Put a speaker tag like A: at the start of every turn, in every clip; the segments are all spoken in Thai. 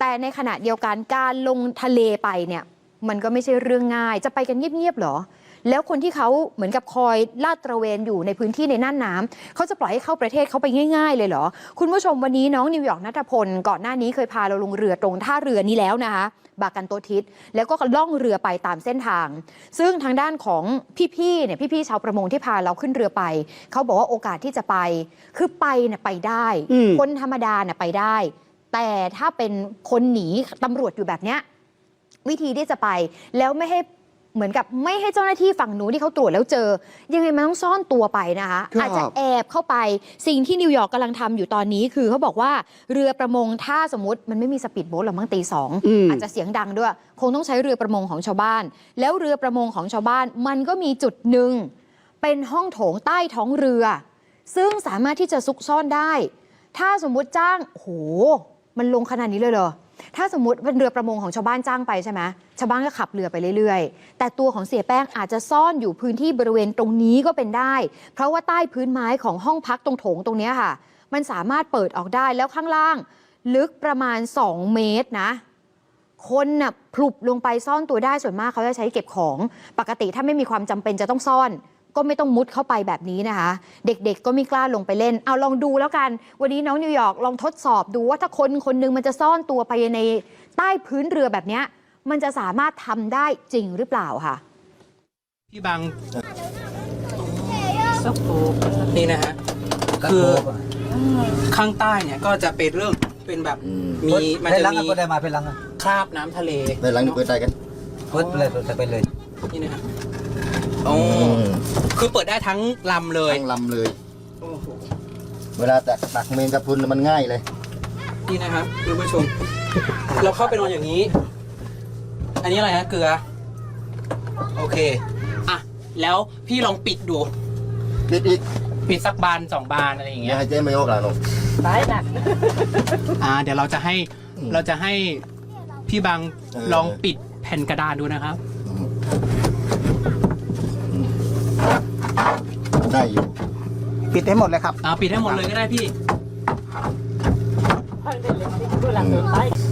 A: แต่ในขณะเดียวกันการลงทะเลไปเนี่ยมันก็ไม่ใช่เรื่องง่าย จะไปกันเงียบๆเหรอ แล้วคนที่เขาเหมือนกับคอยลาดตระเวนอยู่ในพื้นที่ในน่านน้ำเขาจะปล่อยให้เข้าประเทศเขาไปง่ายๆ เลยเหรอ คุณผู้ชมวันนี้น้องนิวยอร์กนัทพลก่อนหน้านี้เคยพาเราลงเรือตรงท่าเรือนี้แล้วนะคะ บากันโตทิศแล้วก็ล่องเรือไปตามเส้นทาง ซึ่งทางด้านของพี่ๆเนี่ยพี่ๆชาวประมงที่พาเราขึ้นเรือไปเขาบอกว่าโอกาสที่จะไป คือไปเนี่ยไปได้
B: อืม
A: คนธรรมดาเนี่ยไปได้ แต่ถ้าเป็นคนหนีตำรวจอยู่แบบเนี้ยวิธีที่จะไปแล้วไม่ให้เหมือนกับไม่ให้เจ้าหน้าที่ฝั่งนู้นที่เขาตรวจแล้วเจอ ยังไงมันต้องซ่อนตัวไปนะคะ
B: ครับ
A: อาจจะแอบเข้าไปสิ่งที่นิวยอร์กกำลังทำอยู่ตอนนี้คือเขาบอกว่าเรือประมงถ้าสมมติมันไม่มีสปีดโบ๊ทหรอกมั้งตีสอง
B: อืม
A: อาจจะเสียงดังด้วย คงต้องใช้เรือประมงของชาวบ้าน แล้วเรือประมงของชาวบ้าน มันก็มีจุดหนึ่งเป็นห้องโถงใต้ท้องเรือ ซึ่งสามารถที่จะซุกซ่อนได้ ถ้าสมมุติจ้างโห มันลงขนาดนี้เลยเหรอ ถ้าสมมติเป็นเรือประมงของชาวบ้านจ้างไปใช่ไหมชาวบ้านก็ขับเรือไปเรื่อยๆ แต่ตัวของเสียแป้งอาจจะซ่อนอยู่พื้นที่บริเวณตรงนี้ก็เป็นได้ เพราะว่าใต้พื้นไม้ของห้องพักตรงโถงตรงนี้ค่ะ มันสามารถเปิดออกได้แล้วข้างล่าง ลึกประมาณ 2 เมตรนะ คนน่ะพลุบลงไปซ่อนตัวได้ส่วนมากเขาจะใช้เก็บของ ปกติถ้าไม่มีความจำเป็นจะต้องซ่อน ก็ไม่ต้องมุดเข้าไปแบบนี้นะคะ เด็กๆก็ไม่กล้าลงไปเล่น เอาลองดูแล้วกัน วันนี้น้องนิวยอร์กลองทดสอบดูว่าถ้าคนคนหนึงมันจะซ่อนตัวไปในใต้พื้นเรือแบบเนี้ยมันจะสามารถทำได้จริงหรือเปล่าค่ะ
C: พี่บางนี่นะฮะคือข้างใต้เนี่ยก็จะเป็นเรื่องเป็นแบบ
D: อืม
C: มีมัน
E: ไป
C: จะ
E: ล้าง
C: มี
E: ก็ได้มาไปล้างอะ
C: คราบน้ำทะเล
D: ในหลังนี่เปิดได้กัน
E: เปิดเลยเปิดไปเลย
C: นี่นะฮะ โอ้
D: ม
C: คือเปิดได้ทั้งลำเลย
D: ทั้งลำเลย
C: โอ้โห
D: เวลาตักตักเมนกับพุนมันง่ายเลย
C: นี่นะครับคุณผู้ชม เราเข้าไปนอนอย่างนี้ อันนี้อะไรฮะเกลือ โอเค อะ แล้วพี่ลองปิดดู
D: ปิดอีก
C: ปิดสักบานสองบานอะไรอย่าง
D: อ
C: เงี้
D: ย่าย ให้เจ๊ไม่ออกหลังหนู
C: อ่า เดี๋ยวเราจะให้
D: อืม
C: เราจะให้พี่บาง
D: เออ
C: ลองปิดแผ่นกระดานดูนะครับ
D: ได้อยู่
E: ปิดให้หมดเลยครับ
C: เอาปิดให้หมดเลยก็ได้พี่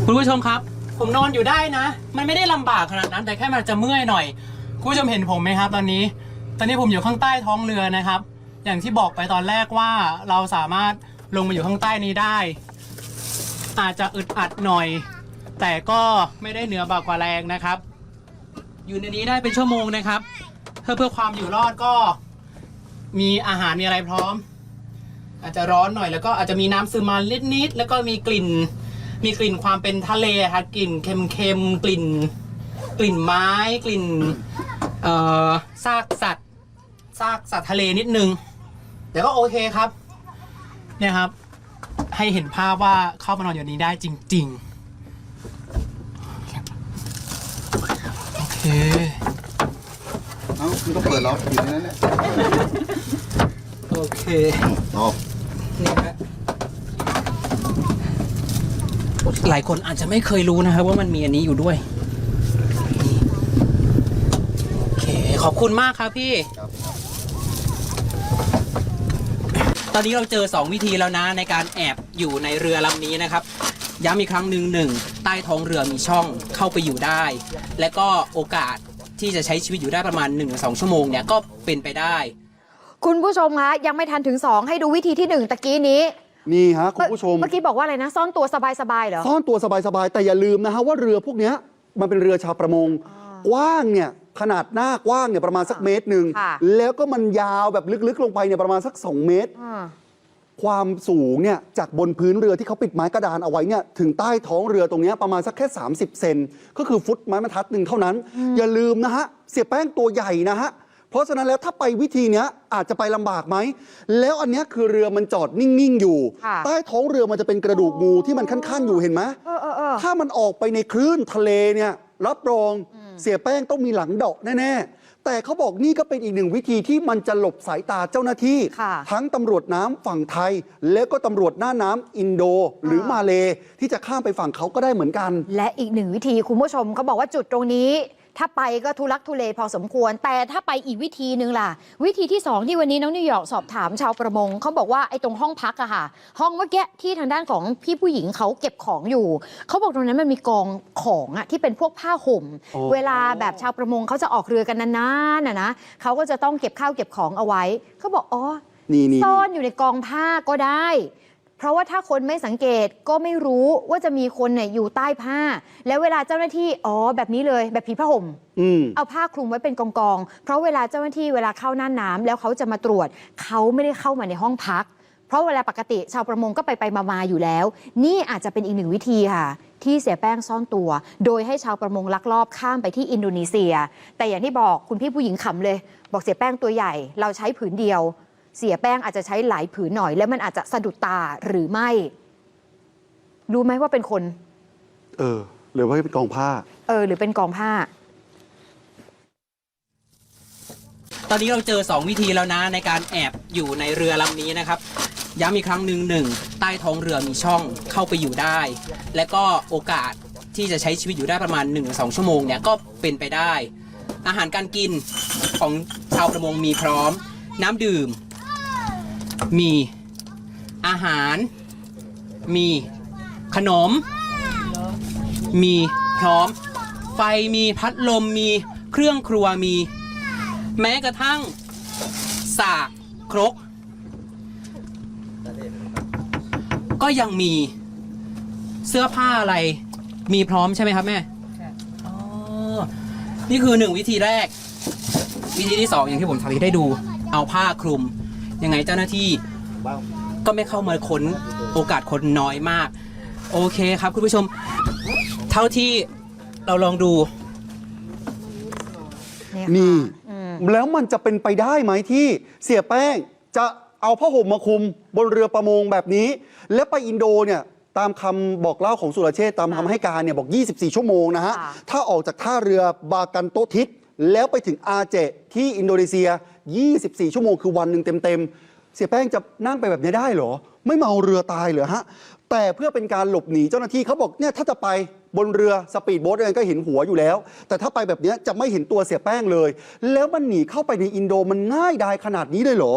C: คุณผู้ชมครับ ผมนอนอยู่ได้นะ มันไม่ได้ลำบากขนาดนั้น แต่แค่มันจะเมื่อยหน่อย คุณผู้ชมเห็นผมไหมครับ ตอนนี้ ตอนนี้ผมอยู่ข้างใต้ท้องเรือนะครับ อย่างที่บอกไปตอนแรกว่าเราสามารถลงมาอยู่ข้างใต้นี้ได้ อาจจะอึดอัดหน่อย แต่ก็ไม่ได้เหนือบากกว่าแรงนะครับ อยู่ในนี้ได้เป็นชั่วโมงนะครับ เพื่อเพื่อความอยู่รอดก็ มีอาหารมีอะไรพร้อม อาจจะร้อนหน่อยแล้วก็อาจจะมีน้ำซึมมานิดแล้วก็มีกลิ่น มีกลิ่นความเป็นทะเลค่ะกลิ่นเค็มๆกลิ่น กลิ่นไม้กลิ่นเอ่อซากสัตว์ซากสัตว์ทะเลนิดนึงแต่ก็โอเคครับ เนี่ยครับ ให้เห็นภาพว่าเข้ามานอนอยู่นี้ได้จริง ๆ โอเค
D: เอ้ามันก็เปิดล็อกอยู่ในนั้นแหละ
C: โอเค
D: อ๋อ
C: นี่ฮะหลายคนอาจจะไม่เคยรู้นะครับว่ามันมีอันนี้อยู่ด้วยนี่โอเค ขอบคุณมากครับพี่ ตอนนี้เราเจอ 2 วิธีแล้วนะในการแอบอยู่ในเรือลำนี้นะครับ ย้ำอีกครั้งหนึ่งหนึ่งใต้ท้องเรือมีช่องเข้าไปอยู่ได้ และก็โอกาสที่จะใช้ชีวิตอยู่ได้ประมาณ 1-2 ชั่วโมงเนี่ยก็เป็นไปได้
A: คุณผู้ชมคะยังไม่ทันถึง 2 ให้ดูวิธีที่ 1 ตะกี้นี้
B: นี่ฮะคุณผู้ชม
A: เมื่อกี้บอกว่าอะไรนะ ซ่อนตัวสบายๆเหรอ
B: ซ่อนตัวสบายๆ แต่อย่าลืมนะฮะว่าเรือพวกเนี้ยมันเป็นเรือชาวประมง กว้างเนี่ยขนาดหน้ากว้างเนี่ยประมาณสักเมตรหนึ่ง
A: ค่ะ
B: แล้วก็มันยาวแบบลึกๆ ลงไปเนี่ยประมาณสัก 2 เมตร
A: อ่า
B: ความสูงเนี่ยจากบนพื้นเรือที่เขาปิดไม้กระดานเอาไว้เนี่ยถึงใต้ท้องเรือตรงเนี้ยประมาณสักแค่ 30 เซนก็คือฟุตไม้บรรทัดหนึ่งเท่านั้น อย่าลืมนะฮะ เสียแป้งตัวใหญ่นะฮะ เพราะฉะนั้นแล้วถ้าไปวิธีเนี้ยอาจจะไปลำบากไหม แล้วอันเนี้ยคือเรือมันจอดนิ่ง ๆ อยู่
A: ค่ะ
B: ใต้ท้องเรือมันจะเป็นกระดูกงูที่มันขั้นๆอยู่เห็นไหม
A: เออเออเออ
B: ถ้ามันออกไปในคลื่นทะเลเนี่ยรับรองเสียแป้งต้องมีหลังเดาะแน่ๆ แต่เขาบอกนี่ก็เป็นอีกหนึ่งวิธีที่มันจะหลบสายตาเจ้าหน้าที่
A: ค่ะ
B: ทั้งตำรวจน้ำฝั่งไทย และก็ตำรวจหน้าน้ำอินโด หรือมาเลที่จะข้ามไปฝั่งเขาก็ได้เหมือนกัน
A: และอีกหนึ่งวิธีคุณผู้ชมเขาบอกว่าจุดตรงนี้ ถ้าไปก็ทุลักทุเลพอสมควร แต่ถ้าไปอีกวิธีหนึ่งล่ะ วิธีที่สองที่วันนี้น้องนิวยอร์กสอบถามชาวประมงเขาบอกว่าไอ้ตรงห้องพักอะค่ะ ห้องเมื่อกี้ที่ทางด้านของพี่ผู้หญิงเขาเก็บของอยู่ เขาบอกตรงนั้นมันมีกองของอะที่เป็นพวกผ้าห่ม
B: อ๋อ
A: เวลาแบบชาวประมงเขาจะออกเรือกันนานๆนะนะเขาก็จะต้องเก็บข้าวเก็บของเอาไว้เขาบอกอ๋อ
B: นี่นี่
A: ซ่อนอยู่ในกองผ้าก็ได้ เพราะว่าถ้าคนไม่สังเกตก็ไม่รู้ว่าจะมีคนเนี่ยอยู่ใต้ผ้า แล้วเวลาเจ้าหน้าที่อ๋อแบบนี้เลยแบบผีผ้าห่ม
B: อืม
A: เอาผ้าคลุมไว้เป็นกองกองๆเพราะเวลาเจ้าหน้าที่เวลาเข้าน่านน้ำแล้วเขาจะมาตรวจเขาไม่ได้เข้ามาในห้องพัก เพราะเวลาปกติชาวประมงก็ไปไปมามาอยู่แล้ว นี่อาจจะเป็นอีกหนึ่งวิธีค่ะ ที่เสียแป้งซ่อนตัว โดยให้ชาวประมงลักลอบข้ามไปที่อินโดนีเซีย แต่อย่างที่บอกคุณพี่ผู้หญิงขำเลย บอกเสียแป้งตัวใหญ่ เราใช้ผืนเดียว เสียแป้งอาจจะใช้หลายผืนหน่อย แล้วมันอาจจะสะดุดตาหรือไม่ รู้ไหมว่าเป็นคน
B: เออ หรือว่าเป็นกองผ้า
A: เออ หรือเป็นกองผ้า
C: ตอนนี้เราเจอ 2 วิธีแล้วนะในการแอบอยู่ในเรือลำนี้นะครับย้ำอีกครั้งหนึ่งหนึ่งใต้ท้องเรือมีช่องเข้าไปอยู่ได้ และก็โอกาสที่จะใช้ชีวิตอยู่ได้ประมาณ 1-2 ชั่วโมงเนี่ยก็เป็นไปได้ อาหารการกินของชาวประมงมีพร้อม น้ำดื่ม มีอาหาร มีขนม มีพร้อม ไฟมีพัดลมมีเครื่องครัวมี แม้กระทั่ง สากครก ก็ยังมีเสื้อผ้าอะไร มีพร้อมใช่ไหมครับแม่อ๋อนี่คือหนึ่งวิธีแรก วิธีที่สองอย่างที่ผมสาธิตให้ดู เอาผ้าคลุม ยังไงเจ้าหน้าที่ก็ไม่เข้ามาค้นโอกาสคนน้อยมาก โอเคครับคุณผู้ชม เท่าที่เราลองดู
A: นี่
B: นี่
A: ค่ะอืม
B: แล้วมันจะเป็นไปได้ไหมที่เสียแป้งจะเอาผ้าห่มมาคลุมบนเรือประมงแบบนี้ แล้วไปอินโดเนี่ยตามคำบอกเล่าของสุรเชษฐ์ตามคำให้การเนี่ยบอก 24 ชั่วโมงนะฮะ
A: ค่ะ
B: ถ้าออกจากท่าเรือบากันโตทิศ แล้วไปถึงอาเจที่อินโดนีเซีย 24 ชั่วโมงคือวันหนึ่งเต็มๆ เสียแป้งจะนั่งไปแบบนี้ได้เหรอ ไม่เมาเรือตายเหรอฮะ แต่เพื่อเป็นการหลบหนีเจ้าหน้าที่เขาบอกเนี่ยถ้าจะไปบนเรือสปีดโบ๊ทเองก็เห็นหัวอยู่แล้ว แต่ถ้าไปแบบนี้จะไม่เห็นตัวเสียแป้งเลย แล้วมันหนีเข้าไปในอินโดมันง่ายดายขนาดนี้เลยเหรอ